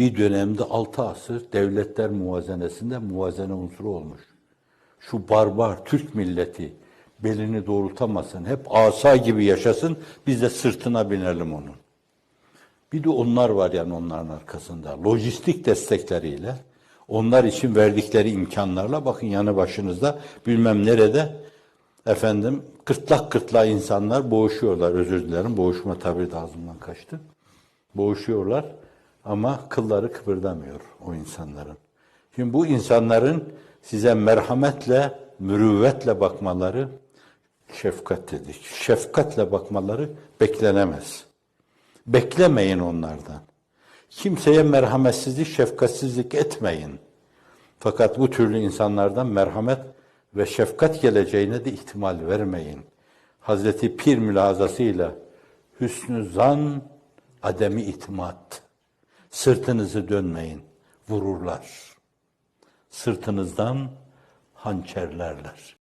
bir dönemde altı asır devletler muvazenesinde muvazene unsuru olmuş. Şu barbar Türk milleti belini doğrultamasın, hep asa gibi yaşasın, biz de sırtına binelim onun. Bir de onlar var yani onların arkasında. Lojistik destekleriyle, onlar için verdikleri imkanlarla bakın yanı başınızda bilmem nerede efendim kırtlak kırtlağa insanlar boğuşuyorlar. Özür dilerim boğuşma tabiri de ağzımdan kaçtı. Boğuşuyorlar ama kılları kıpırdamıyor o insanların. Şimdi bu insanların size merhametle, mürüvvetle bakmaları şefkat dedik. Şefkatle bakmaları beklenemez. Beklemeyin onlardan. Kimseye merhametsizlik, şefkatsizlik etmeyin. Fakat bu türlü insanlardan merhamet ve şefkat geleceğine de ihtimal vermeyin. Hazreti Pir mülazasıyla hüsnü zan, ademi itimat. Sırtınızı dönmeyin, vururlar. Sırtınızdan hançerlerler.